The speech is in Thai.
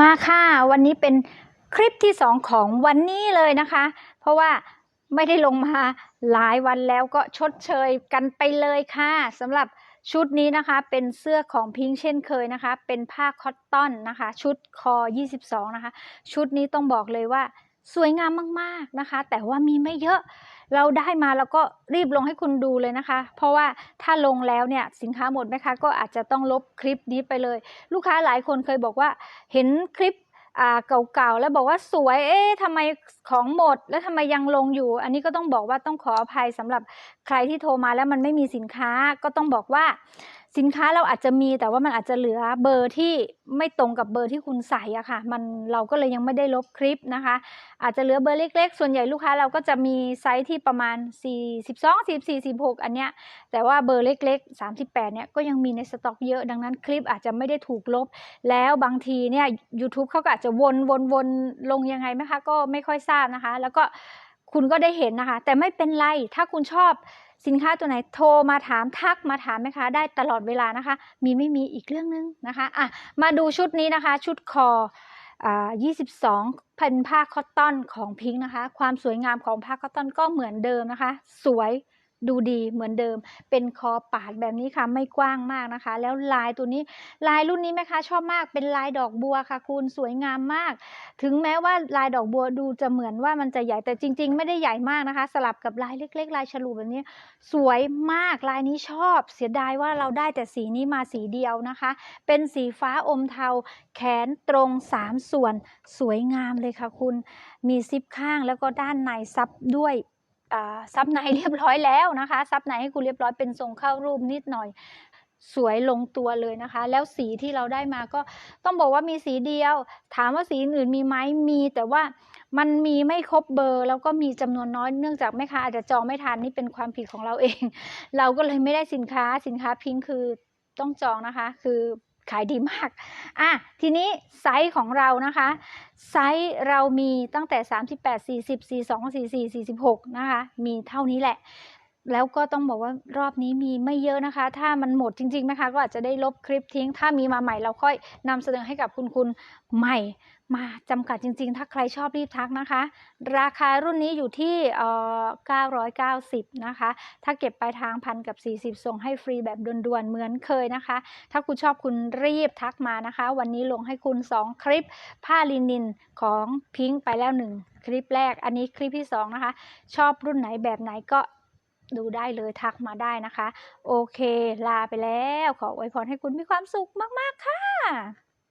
มาค่ะ วันนี้เป็นคลิปที่สองของวันนี้เลยนะคะ เพราะว่าไม่ได้ลงมาหลายวันแล้วก็ชดเชยกันไปเลยค่ะสำหรับชุดนี้นะคะ เป็นเสื้อของพิงค์เช่นเคยนะคะ เป็นผ้าคอตตอนนะคะ ชุดคอ 22 นะคะ ชุดนี้ต้องบอกเลยว่า สวยงามมากๆนะคะ แต่ว่ามีไม่เยอะเราได้มาแล้วก็รีบลงให้คุณดูเลยนะคะ เพราะว่าถ้าลงแล้วเนี่ยสินค้าหมดไหมคะก็อาจจะต้องลบคลิปนี้ไปเลย ลูกค้าหลายคนเคยบอกว่าเห็นคลิปอ่าเก่าๆแล้วบอกว่าสวย เอ๊ะทำไมของหมด แล้วทำไมยังลงอยู่ อันนี้ก็ต้องบอกว่าต้องขออภัยสำหรับใครที่โทรมาแล้วมันไม่มีสินค้าก็ต้องบอกว่า สินค้าเราอาจจะมีแต่ว่ามันอาจจะเหลือเบอร์ที่ไม่ตรงกับเบอร์ที่คุณใส่อะค่ะ มันเราก็เลยยังไม่ได้ลบคลิปนะคะ อาจจะเหลือเบอร์เล็ก ๆ ส่วนใหญ่ลูกค้าเราก็จะมีไซส์ที่ประมาณ 42 44 46 อันเนี้ยแต่ว่าเบอร์เล็ก ๆ 38 เนี่ยก็ยังมีในสต็อกเยอะดังนั้นคลิปอาจจะไม่ได้ถูกลบ แล้วบางทีเนี่ย YouTube เขาก็อาจจะวนวนวนลงยังไงไหมคะก็ไม่ค่อยทราบนะคะ แล้วก็คุณก็ได้เห็นนะคะ แต่ไม่เป็นไรถ้าคุณชอบ สินค้าตัวไหนโทรมาถามทักมาถามไหมคะได้ตลอดเวลานะคะ มีไม่มีอีกเรื่องนึงนะคะอะมาดูชุดนี้นะคะ ชุดคออ22เยนผ้าคอตตอนของพิงค์นะคะ ความสวยงามของผ้าคอตตอนก็เหมือนเดิมนะคะ สวย ดูดีเหมือนเดิม เป็นคอปาดแบบนี้ค่ะไม่กว้างมากนะคะ แล้วลายตัวนี้ลายรุ่นนี้ไหมคะชอบมากเป็นลายดอกบัวค่ะ คุณสวยงามมาก ถึงแม้ว่าลายดอกบัวดูจะเหมือนว่ามันจะใหญ่แต่จริง ๆ ไม่ได้ใหญ่มากนะคะ สลับกับลายเล็ก ๆ ลายฉลุแบบนี้ สวยมากลายนี้ชอบ เสียดายว่าเราได้แต่สีนี้มาสีเดียวนะคะ เป็นสีฟ้าอมเทา แขนตรง 3 ส่วน สวยงามเลยค่ะคุณมีซิปข้างแล้วก็ด้านในซับด้วย ซับในเรียบร้อยแล้วนะคะ ซับในให้คุณเรียบร้อยเป็นทรงเข้ารูปนิดหน่อยสวยลงตัวเลยนะคะ แล้วสีที่เราได้มาก็ต้องบอกว่ามีสีเดียว ถามว่าสีอื่นมีไหมมีแต่ว่ามันมีไม่ครบเบอร์ แล้วก็มีจำนวนน้อยเนื่องจากแม่ค้าอาจจะจองไม่ทันนี่เป็นความผิดของเราเอง เราก็เลยไม่ได้สินค้าสินค้าพิงค์คือต้องจองนะคะ คือ ขายดีมาก อะ ทีนี้ไซส์ของเรานะคะ ไซส์เรามีตั้งแต่ 38 40 42 44 46 นะคะ มีเท่านี้แหละ แล้วก็ต้องบอกว่ารอบนี้มีไม่เยอะนะคะ ถ้ามันหมดจริงๆนะคะ ก็อาจจะได้ลบคลิปทิ้ง ถ้ามีมาใหม่เราค่อยนำเสนอให้กับคุณคุณใหม่มาจำกัดจริงๆ ถ้าใครชอบรีบทักนะคะ ราคารุ่นนี้อยู่ที่เอ่อ990 นะคะ ถ้าเก็บปลายทางพันกับ 40 ส่งให้ฟรีแบบด่วนๆ เหมือนเคยนะคะ ถ้าคุณชอบคุณรีบทักมานะคะ วันนี้ลงให้คุณ 2 คลิป ผ้าลินินของพิงค์ไปแล้ว 1 คลิปแรก อันนี้คลิปที่ 2 นะคะ ชอบรุ่นไหนแบบไหนก็ ดูได้เลยทักมาได้นะคะ โอเค ลาไปแล้ว ขออวยพรให้คุณมีความสุขมาก ๆ ค่ะ